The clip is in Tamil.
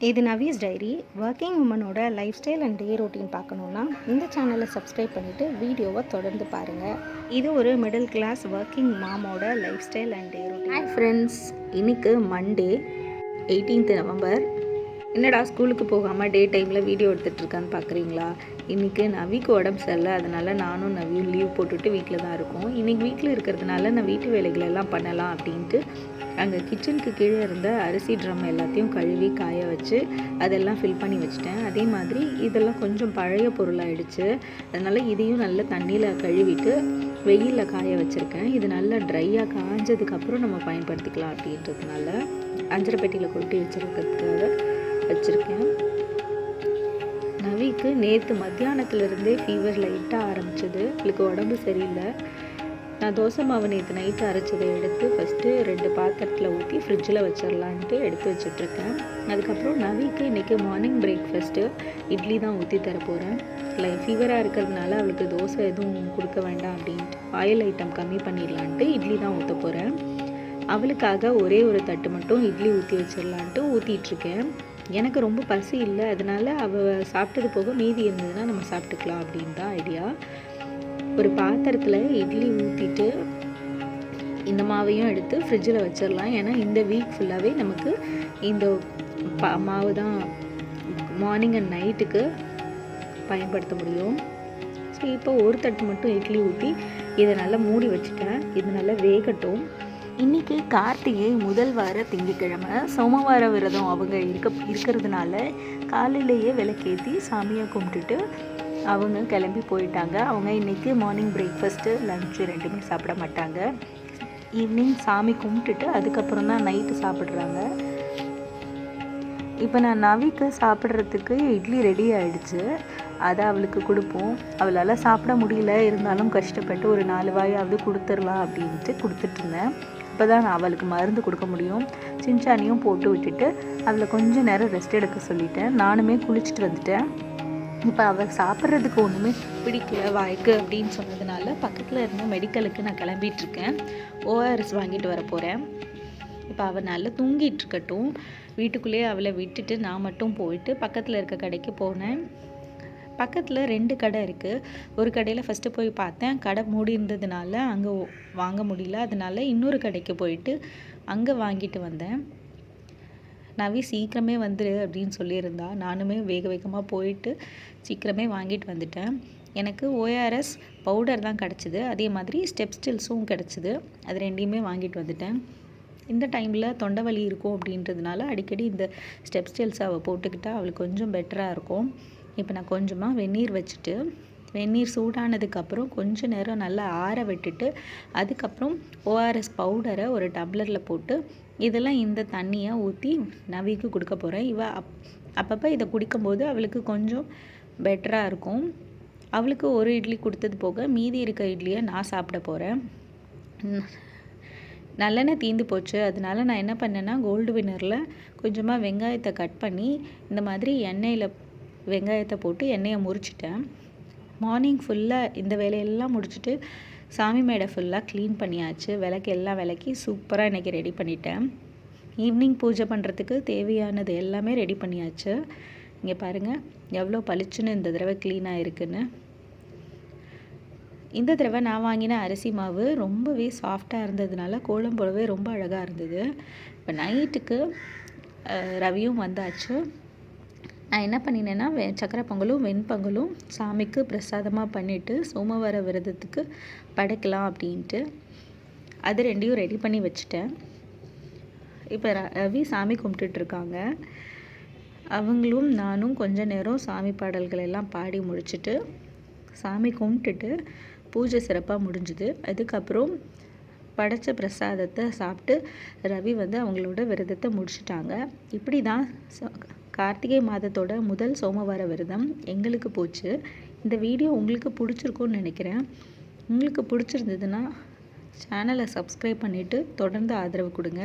இது நவீஸ் டைரி. ஒர்க்கிங் உமனோட lifestyle and day routine பார்க்கணுன்னா இந்த சேனலை சப்ஸ்கிரைப் பண்ணிவிட்டு வீடியோவை தொடர்ந்து பாருங்கள் இது ஒரு middle class working மாமோட lifestyle and day routine hi friends இன்றைக்கு மண்டே எயிட்டீன்த் நவம்பர் என்னடா ஸ்கூலுக்கு போகாமல் டே டைமில் வீடியோ எடுத்துகிட்டு இருக்கான்னு பார்க்குறீங்களா இன்றைக்கி நவிக்கு உடம்பு சரியில்லை அதனால் நானும் நவியும் லீவ் போட்டுட்டு வீட்டில் தான் இருக்கோம். இன்றைக்கி வீட்டில் இருக்கிறதுனால நான் வீட்டு வேலைகளெல்லாம் பண்ணலாம் அப்படின்ட்டு அங்கே கிச்சனுக்கு கீழே இருந்த அரிசி ட்ரம் எல்லாத்தையும் கழுவி காய வச்சு அதெல்லாம் ஃபில் பண்ணி வச்சுட்டேன். அதே மாதிரி இதெல்லாம் கொஞ்சம் பழைய பொருளாகிடுச்சு அதனால் இதையும் நல்லா தண்ணியில் கழுவிட்டு வெயிலில் காய வச்சுருக்கேன். இது நல்லா ட்ரையாக காஞ்சதுக்கப்புறம் நம்ம பயன்படுத்திக்கலாம் அப்படின்றதுனால அஞ்சரை பெட்டியில் கொட்டி வச்சுருக்கிறதுக்காக வச்சுருக்கேன். நவிக்கு நேற்று மத்தியானத்துலேருந்தே ஃபீவர் லைட்டாக ஆரம்பிச்சது. அவளுக்கு உடம்பு சரியில்லை. நான் தோசை மாவு நேற்று நைட்டு அரைச்சதை எடுத்து ஃபஸ்ட்டு ரெண்டு பாத்திரத்தில் ஊற்றி ஃப்ரிட்ஜில் வச்சிடலான்ட்டு எடுத்து வச்சிட்ருக்கேன் அதுக்கப்புறம் நவிக்கு இன்றைக்கி மார்னிங் பிரேக்ஃபாஸ்ட்டு இட்லி தான் ஊற்றி தரப்போகிறேன் இல்லை ஃபீவராக இருக்கிறதுனால அவளுக்கு தோசை எதுவும் கொடுக்க வேண்டாம் அப்படின்ட்டு ஆயில் ஐட்டம் கம்மி பண்ணிடலான்ட்டு இட்லி தான் ஊற்ற போகிறேன் அவளுக்காக ஒரே ஒரு தட்டு மட்டும் இட்லி ஊற்றி வச்சிடலான்ட்டு ஊற்றிட்டுருக்கேன் எனக்கு ரொம்ப பசி இல்லை. அதனால் அவள் சாப்பிட்டது போக மீதி இருந்ததுன்னா நம்ம சாப்பிட்டுக்கலாம் அப்படின்னு தான் ஐடியா ஒரு பாத்திரத்தில் இட்லி ஊற்றிட்டு இந்த மாவையும் எடுத்து ஃப்ரிட்ஜில் வச்சிடலாம். ஏன்னா இந்த வீக் ஃபுல்லாகவே நமக்கு இந்த ப மாவு தான் மார்னிங் அண்ட் நைட்டுக்கு பயன்படுத்த முடியும். ஸோ இப்போ ஒரு தட்டு மட்டும் இட்லி ஊற்றி இதை நல்லா மூடி வச்சுட்டேன். இது நல்லா வேகட்டும். இன்றைக்கி கார்த்திகை முதல் வார திங்கக்கிழமை சோமவார விரதம் அவங்க இருக்க இருக்கிறதுனால காலையிலேயே விளக்கேற்றி சாமியை கும்பிட்டுட்டு அவங்க கிளம்பி போயிட்டாங்க. அவங்க இன்றைக்கி மார்னிங் பிரேக்ஃபாஸ்ட்டு லஞ்சு ரெண்டுமே சாப்பிட மாட்டாங்க. ஈவினிங் சாமி கும்பிட்டுட்டு அதுக்கப்புறம் தான் நைட்டு சாப்பிட்றாங்க. இப்போ நான் நவிக்கு சாப்பிட்றதுக்கு இட்லி ரெடி ஆகிடுச்சு அதை அவளுக்கு கொடுப்போம். அவளால் சாப்பிட முடியல. இருந்தாலும் கஷ்டப்பட்டு ஒரு நாலு வாயாவது கொடுத்துடலாம் அப்படின்ட்டு கொடுத்துட்ருந்தேன் அப்போ தான் நான் அவளுக்கு மருந்து கொடுக்க முடியும். சின்சானியும் போட்டு விட்டுட்டு அவளை கொஞ்சம் நேரம் ரெஸ்ட் எடுக்க சொல்லிட்டேன். நானுமே குளிச்சுட்டு வந்துட்டேன். இப்போ அவள் சாப்பிட்றதுக்கு ஒன்றுமே பிடிக்கல வாய்க்கு அப்படின்னு சொன்னதுனால பக்கத்தில் இருந்த மெடிக்கலுக்கு நான் கிளம்பிகிட்ருக்கேன் ஓஆர்எஸ் வாங்கிட்டு வர போகிறேன் இப்போ அவள் நல்லா தூங்கிட்டு இருக்கட்டும். வீட்டுக்குள்ளேயே அவளை விட்டுட்டு நான் மட்டும் போயிட்டு பக்கத்தில் இருக்க கடைக்கு போனேன். பக்கத்தில் ரெண்டு கடை இருக்குது ஒரு கடையில் ஃபஸ்ட்டு போய் பார்த்தேன். கடை மூடி இருந்ததுனால அங்கே வாங்க முடியல. அதனால இன்னொரு கடைக்கு போயிட்டு அங்கே வாங்கிட்டு வந்தேன். நவி சீக்கிரமே வந்துடு அப்படின்னு சொல்லியிருந்தா. நானுமே வேக வேகமாக போயிட்டு சீக்கிரமே வாங்கிட்டு வந்துட்டேன். எனக்கு ஓஆர்எஸ் பவுடர் தான் கிடச்சிது. அதே மாதிரி ஸ்டெப் ஸ்டில்ஸும் கிடச்சிது. அது ரெண்டையுமே வாங்கிட்டு வந்துட்டேன். இந்த டைமில் தொண்டை வலி இருக்கும் அப்படின்றதுனால அடிக்கடி இந்த ஸ்டெப் ஸ்டில்ஸ் அவள் போட்டுக்கிட்டால் அவளுக்கு கொஞ்சம் பெட்டராக இருக்கும். இப்போ நான் கொஞ்சமாக வெந்நீர் வச்சுட்டு வெந்நீர் சூடானதுக்கப்புறம் கொஞ்சம் நேரம் நல்லா ஆற விட்டுட்டு அதுக்கப்புறம் ஓஆர்எஸ் பவுடரை ஒரு டப்ளரில் போட்டு இதெல்லாம் இந்த தண்ணியை ஊற்றி நவிக்கு கொடுக்க போகிறேன். இவ அப் அப்பப்போ இதை குடிக்கும்போது அவளுக்கு கொஞ்சம் பெட்டராக இருக்கும். அவளுக்கு ஒரு இட்லி கொடுத்தது போக மீதி இருக்க இட்லியை நான் சாப்பிட போகிறேன். நல்லெண்ணெய் தீந்து போச்சு. அதனால நான் என்ன பண்ணேன்னா கோல்டு வின்னரில் கொஞ்சமாக வெங்காயத்தை கட் பண்ணி இந்த மாதிரி எண்ணெயில் வெங்காயத்தை போட்டு எண்ணெயை முறிச்சிட்டேன். மார்னிங் ஃபுல்லாக இந்த வேலையெல்லாம் முடிச்சுட்டு சாமி மேடை ஃபுல்லாக க்ளீன் பண்ணியாச்சு. விளக்கு எல்லாம் விளக்கி சூப்பராக இன்றைக்கி ரெடி பண்ணிட்டேன். ஈவினிங் பூஜை பண்ணுறதுக்கு தேவையானது எல்லாமே ரெடி பண்ணியாச்சு. இங்கே பாருங்கள் எவ்வளோ பளிச்சுன்னு இந்த தடவை க்ளீனாக இருக்குன்னு. இந்த தடவை நான் வாங்கின அரிசி மாவு ரொம்பவே சாஃப்டாக இருந்ததுனால கோலம் போலவே ரொம்ப அழகாக இருந்தது. இப்போ நைட்டுக்கு ரவியும் வந்தாச்சு. நான் என்ன பண்ணினேன்னா வெ சக்கரை பொங்கலும் வெண்பொங்கலும் சாமிக்கு பிரசாதமாக பண்ணிவிட்டு சோமவார விரதத்துக்கு படைக்கலாம் அப்படின்ட்டு அது ரெண்டையும் ரெடி பண்ணி வச்சுட்டேன். இப்போ ரவி சாமி கும்பிட்டுட்ருக்காங்க. அவங்களும் நானும் கொஞ்ச நேரம் சாமி பாடல்கள் எல்லாம் பாடி முடிச்சுட்டு சாமி கும்பிட்டுட்டு பூஜை சிறப்பாக முடிஞ்சுது. அதுக்கப்புறம் படைத்த பிரசாதத்தை சாப்பிட்டு ரவி வந்து அவங்களோட விரதத்தை முடிச்சிட்டாங்க. இப்படி தான் கார்த்திகை மாதத்தோட முதல் சோமவார விரதம் எங்களுக்கு போச்சு. இந்த வீடியோ உங்களுக்கு பிடிச்சிருக்கும்னு நினைக்கிறேன். உங்களுக்கு பிடிச்சிருந்ததுன்னா சேனலை சப்ஸ்கிரைப் பண்ணிவிட்டு தொடர்ந்து ஆதரவு கொடுங்க.